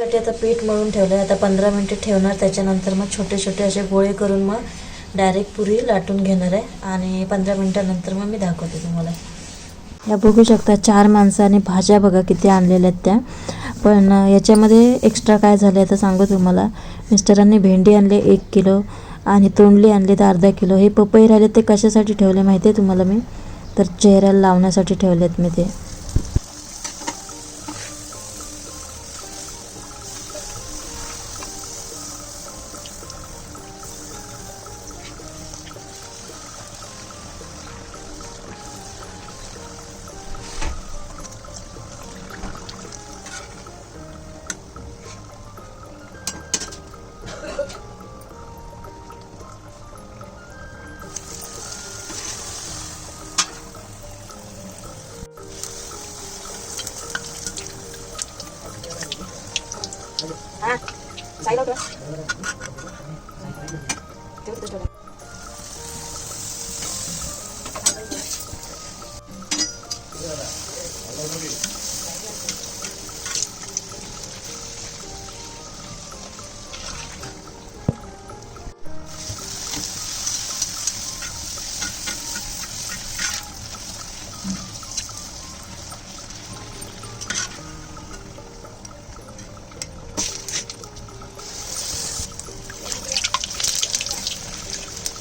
साठी आता पीठ मळून ठेवलं आहे आता पंधरा मिनटं ठेवणार त्याच्यानंतर मग छोटे छोटे असे गोळे करून मग डायरेक्ट पुरी लाटून घेणार आहे. आणि पंधरा मिनटानंतर मग मी दाखवते तुम्हाला. या बघू शकता चार माणसं आणि भाज्या बघा किती आणलेल्या आहेत त्या. पण याच्यामध्ये एक्स्ट्रा काय झालं आहे तर सांगू तुम्हाला. मिस्टरांनी भेंडी आणले एक किलो आणि तोंडली आणली तर अर्धा किलो. हे पपई राहिले ते कशासाठी ठेवले माहिती आहे तुम्हाला मी? तर चेहऱ्याला लावण्यासाठी ठेवले आहेत मी ते. 啊，再一个，这个就得了。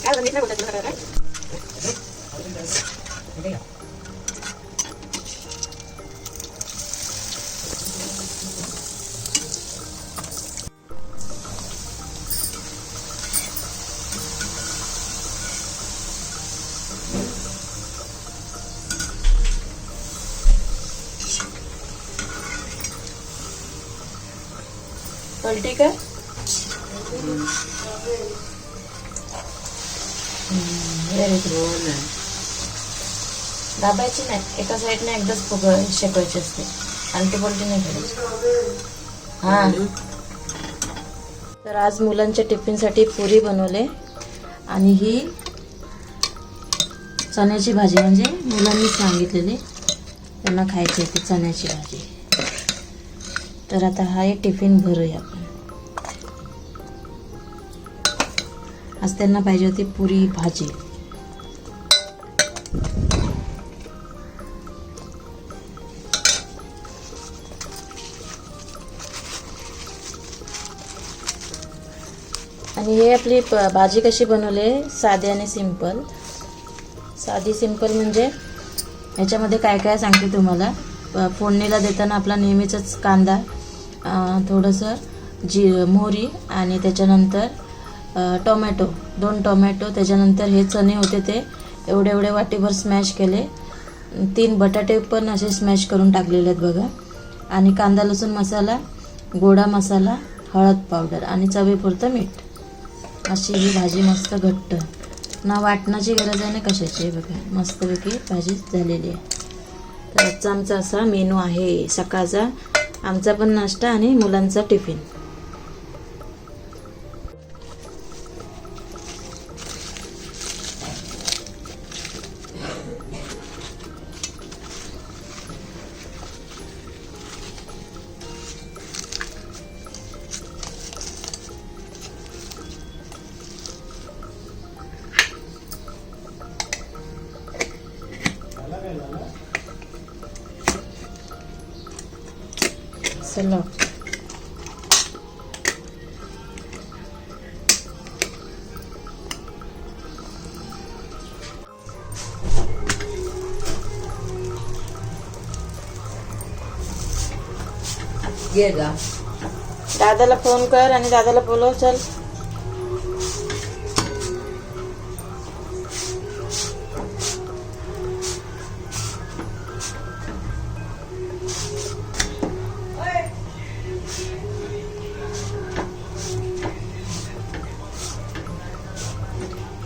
पलटी का व्हेरी गुड दाबायची नाही. एका साईडने एकदाच फुग शेकायची असते. आणि ती पलटी नाही करायची हा. तर आज मुलांच्या टिफिनसाठी पुरी बनवले. आणि ही चण्याची भाजी म्हणजे मुलांनी सांगितलेली. त्यांना खायची होती चण्याची भाजी. तर आता हा एक टिफिन भरूया आपण. आज त्यांना पाहिजे होती पुरी भाजी. आणि हे आपली प- भाजी कशी बनवली साधी आणि सिंपल. साधी सिंपल म्हणजे ह्याच्यामध्ये काय काय सांगते तुम्हाला? फोडणीला देताना आपला नेहमीचाच कांदा थोडंसं जी मोहरी आणि त्याच्यानंतर टोमॅटो. दोन टोमॅटो त्याच्यानंतर हे चणे होते ते. एवढे एवढे वाटीभर स्मॅश केले. तीन बटाटे पण असे स्मॅश करून टाकलेले आहेत बघा. आणि कांदा लसूण मसाला गोडा मसाला हळद पावडर आणि चवीपुरतं मीठ. अशी ही भाजी मस्त घट्ट. ना वाटण्याची गरज आहे ना कशाची बघा. मस्तपैकी भाजी झालेली आहे. तर आजचा आमचा असा मेनू आहे सकाळचा. आमचा पण नाश्ता आणि मुलांचा टिफिन. चला. दादाला फोन कर आणि दादाला बोलव चल.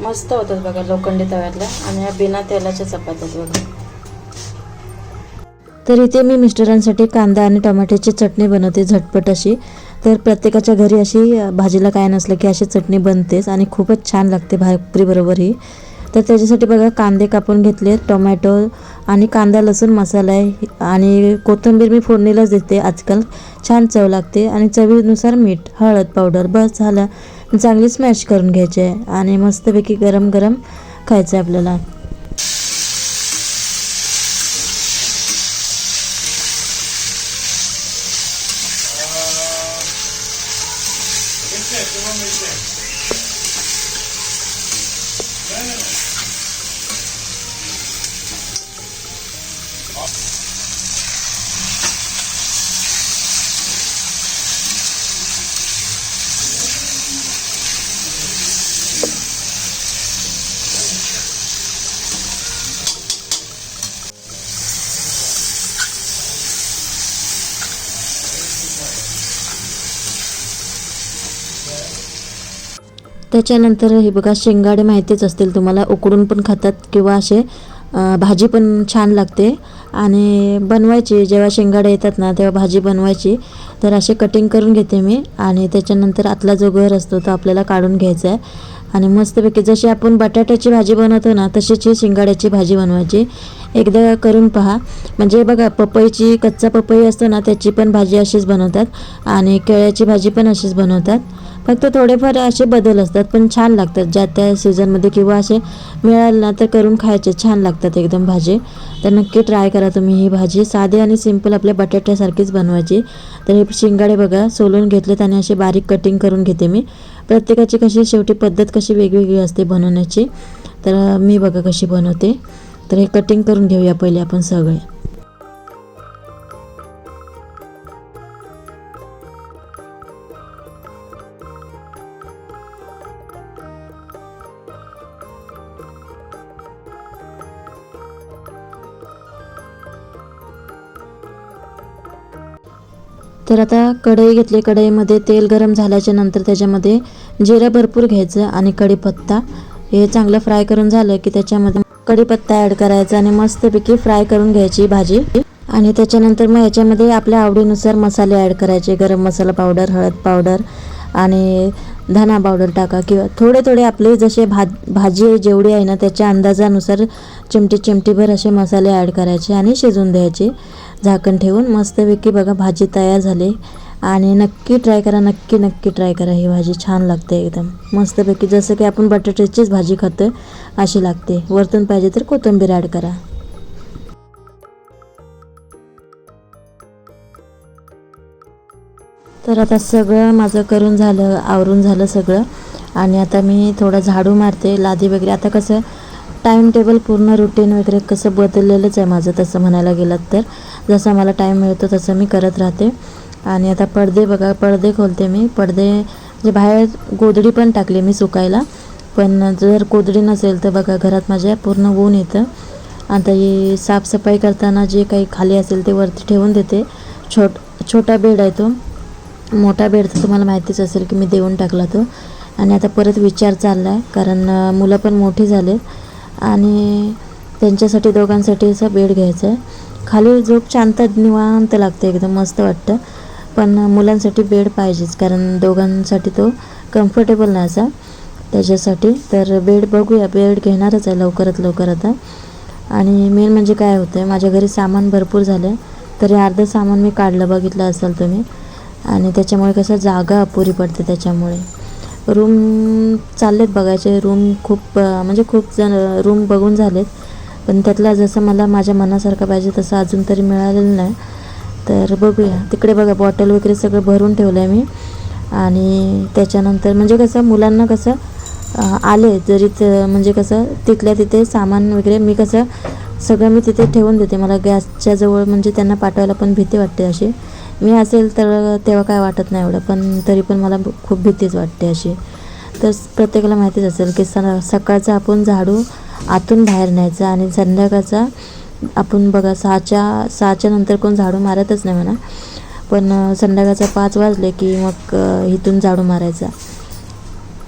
मस्त होतात बघा लोखंडी तव्यातल्या आणि या बिना तेलाच्या चपात्यात बघा. तर इथे मी मिस्टरांसाठी कांदा आणि टमाट्याची चटणी बनवते झटपट अशी. तर प्रत्येकाच्या घरी अशी भाजीला काय नसलं की अशी चटणी बनतेच आणि खूपच छान लागते भाकरीबरोबर ही. तर त्याच्यासाठी बघा कांदे कापून घेतले टोमॅटो आणि कांदा लसूण मसाला आहे आणि कोथिंबीर मी फोडणीलाच देते आजकाल. छान चव लागते आणि चवीनुसार मीठ हळद पावडर बस झालं. चांगली स्मॅश करून घ्यायची आहे आणि मस्तपैकी गरम गरम खायचं आहे आपल्याला. त्याच्यानंतर हे बघा शेंगाडे माहितीच असतील तुम्हाला. उकडून पण खातात किंवा असे भाजी पण छान लागते. आणि बनवायची जेव्हा शेंगाडे येतात ना तेव्हा भाजी बनवायची. तर असे कटिंग करून घेते मी. आणि त्याच्यानंतर आतला जो घर असतो तो आपल्याला काढून घ्यायचा आहे. आणि मस्तपैकी जशी आपण बटाट्याची भाजी बनवतो ना तशीच ही शेंगाड्याची भाजी बनवायची. एकदा करून पहा. म्हणजे बघा पपईची कच्चा पपई असतो ना त्याची पण भाजी अशीच बनवतात. आणि केळ्याची भाजी पण अशीच बनवतात. फक्त थोडेफार असे बदल असतात पण छान लागतात. ज्या त्या सीझनमध्ये किंवा असे मिळाले ना तर करून खायचे. छान लागतात एकदम भाजी. तर नक्की ट्राय करा तुम्ही ही भाजी. साधी आणि सिंपल आपल्या बटाट्यासारखीच बनवायची. तर हे शिंगाडे बघा सोलून घेतलेत आणि असे बारीक कटिंग करून घेते मी. प्रत्येकाची कशी शेवटी पद्धत कशी वेगवेगळी असते बनवण्याची. तर मी बघा कशी बनवते. तर हे कटिंग करून घेऊया पहिले आपण सगळे. तर आता कढई घेतली. कढईमध्ये तेल गरम झाल्याच्यानंतर त्याच्यामध्ये जिरं भरपूर घ्यायचं आणि कढीपत्ता. हे चांगलं फ्राय करून झालं की त्याच्यामध्ये कढीपत्ता ॲड करायचा आणि मस्तपैकी फ्राय करून घ्यायची भाजी. आणि त्याच्यानंतर मग याच्यामध्ये आपल्या आवडीनुसार मसाले ॲड करायचे. गरम मसाला पावडर हळद पावडर आणि धना पावडर टाका किंवा थोडे थोडे आपले जसे भा भाजी जेवढी आहे ना त्याच्या अंदाजानुसार चिमटी चिमटीभर असे मसाले ॲड करायचे आणि शिजवून द्यायचे. झाकण ठेवून मस्तपैकी बघा भाजी तयार झाली. आणि नक्की ट्राय करा नक्की नक्की ट्राय करा. ही भाजी छान लागते एकदम. मस्तपैकी जसं की आपण बटाट्याचीच भाजी खातो अशी लागते. वरतून पाहिजे तर कोथिंबीर ॲड करा. तर आता सगळं माझं करून झालं आवरून झालं सगळं. आणि आता मी थोडं झाडू मारते लादी वगैरे. आता कसं टाईम टेबल पूर्ण रुटीन वगैरे कसं बदललेलंच आहे माझं तसं म्हणायला गेलात तर. जसं मला टाईम मिळतो तसं मी करत राहते. आणि आता पडदे बघा पडदे खोलते मी. पडदे म्हणजे बाहेर गोदडी पण टाकली मी सुकायला. पण जर गोदडी नसेल तर बघा घरात माझ्या पूर्ण ऊन येतं. आता ही साफसफाई करताना जे काही खाली असेल ते वरती ठेवून देते. छोट छोटा बेड आहे तो. मोठा बेड तर तुम्हाला माहितीच असेल की मी देऊन टाकला तो. आणि आता परत विचार चालला आहे कारण मुलं पण मोठी झालेत. आणि त्यांच्यासाठी दोघांसाठी असा बेड घ्यायचा आहे. खाली झोप शांत निवांत लागते एकदम मस्त वाटतं. पण मुलांसाठी बेड पाहिजेच कारण दोघांसाठी तो कम्फर्टेबल नाही असा. त्याच्यासाठी तर बेड बघूया बेड घेणारच आहे लवकरात लवकर आता. आणि मेन म्हणजे काय होतं आहे माझ्या घरी सामान भरपूर झालं आहे तरी अर्धं सामान मी काढलं बघितलं असाल तुम्ही. आणि त्याच्यामुळे कसं जागा अपुरी पडते त्याच्यामुळे. रूम चाललेत बघायचे. रूम खूप म्हणजे खूप जण रूम बघून झालेत. पण त्यातला जसं मला माझ्या मनासारखं पाहिजे तसं अजून तरी मिळालेलं नाही. तर बघूया. तिकडे बघा बॉटल वगैरे सगळं भरून ठेवलं आहे मी. आणि त्याच्यानंतर म्हणजे कसं मुलांना कसं आले जरी म्हणजे कसं तिथल्या तिथे सामान वगैरे मी कसं सगळं मी तिथे ठेवून देते. मला गॅसच्या जवळ म्हणजे त्यांना पाठवायला पण भीती वाटते अशी. मी असेल तर तेव्हा काय वाटत नाही एवढं पण तरी पण मला खूप भीतीच वाटते अशी. तर प्रत्येकाला माहितीच असेल की स सकाळचा आपण झाडू आतून बाहेर न्यायचा आणि संध्याकाळचा आपण बघा सहाच्या सहाच्या नंतर कोण झाडू मारतच नाही म्हणा. पण संध्याकाळचा पाच वाजले की मग इथून झाडू मारायचा.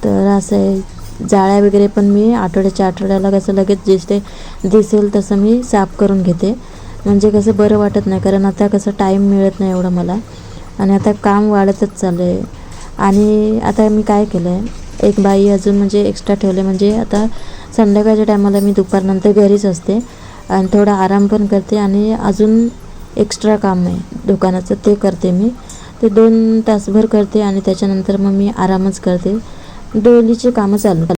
तर असं आहे. जाळ्या वगैरे पण मी आठवड्याच्या आठवड्याला कसं लगेच दिसते दिसेल तसं मी साफ करून घेते. म्हणजे कसं बरं वाटत नाही कारण आता कसं टाईम मिळत नाही एवढं मला. आणि आता काम वाढतच चाललं आहे आणि आता मी काय केलं आहे एक बाई अजून म्हणजे एक्स्ट्रा ठेवले म्हणजे आता संध्याकाळच्या टायमाला मी दुपारनंतर घरीच असते. आणि थोडा आराम पण करते आणि अजून एक्स्ट्रा काम आहे दुकानाचं ते करते मी. ते दोन तासभर करते आणि त्याच्यानंतर मग मी आरामच करते. डोलीची कामं चालू.